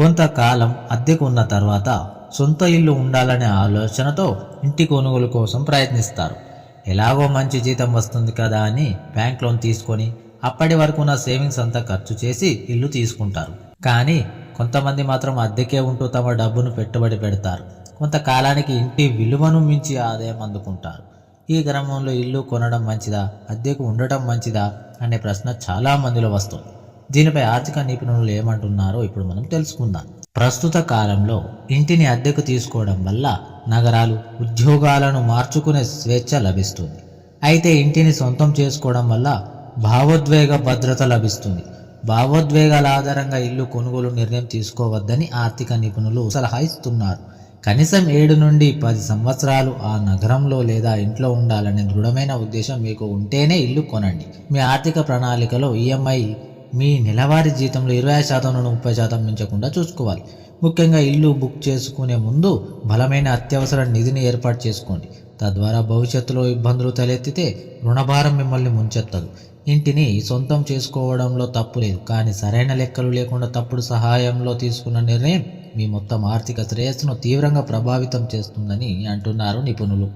కొంతకాలం అద్దెకు ఉన్న తర్వాత సొంత ఇల్లు ఉండాలనే ఆలోచనతో ఇంటి కొనుగోలు కోసం ప్రయత్నిస్తారు. ఎలాగో మంచి జీతం వస్తుంది కదా అని బ్యాంక్ లోన్ తీసుకొని అప్పటి వరకు ఉన్న సేవింగ్స్ అంతా ఖర్చు చేసి ఇల్లు తీసుకుంటారు. కానీ కొంతమంది మాత్రం అద్దెకే ఉంటూ తమ డబ్బును పెట్టుబడి పెడతారు. కొంతకాలానికి ఇంటి విలువను మించి ఆదాయం అందుకుంటారు. ఈ క్రమంలో ఇల్లు కొనడం మంచిదా? అద్దెకు ఉండటం మంచిదా? అనే ప్రశ్న చాలా మందిలో వస్తుంది. దీనిపై ఆర్థిక నిపుణులు ఏమంటున్నారో ఇప్పుడు మనం తెలుసుకుందాం. ప్రస్తుత కాలంలో ఇంటిని అద్దెకు తీసుకోవడం వల్ల నగరాలు ఉద్యోగాలను మార్చుకునే స్వేచ్ఛ లభిస్తుంది. అయితే ఇంటిని సొంతం చేసుకోవడం వల్ల భావోద్వేగ భద్రత లభిస్తుంది. భావోద్వేగాల ఆధారంగా ఇల్లు కొనుగోలు నిర్ణయం తీసుకోవద్దని ఆర్థిక నిపుణులు సలహా ఇస్తున్నారు. కనీసం ఏడు నుండి పది సంవత్సరాలు ఆ నగరంలో లేదా ఇంట్లో ఉండాలనే దృఢమైన ఉద్దేశం మీకు ఉంటేనే ఇల్లు కొనండి. మీ ఆర్థిక ప్రణాళికలో ఈఎంఐ మీ నెలవారీ జీతంలో ఇరవై శాతం నుండి ముప్పై శాతం మించకుండా చూసుకోవాలి. ముఖ్యంగా ఇల్లు బుక్ చేసుకునే ముందు బలమైన అత్యవసర నిధిని ఏర్పాటు చేసుకోండి. తద్వారా భవిష్యత్తులో ఇబ్బందులు తలెత్తితే రుణభారం మిమ్మల్ని ముంచెత్తదు. ఇంటిని సొంతం చేసుకోవడంలో తప్పు లేదు. కానీ సరైన లెక్కలు లేకుండా తప్పుడు సహాయంలో తీసుకున్న నిర్ణయం మీ మొత్తం ఆర్థిక శ్రేయస్సును తీవ్రంగా ప్రభావితం చేస్తుందని అంటున్నారు నిపుణులు.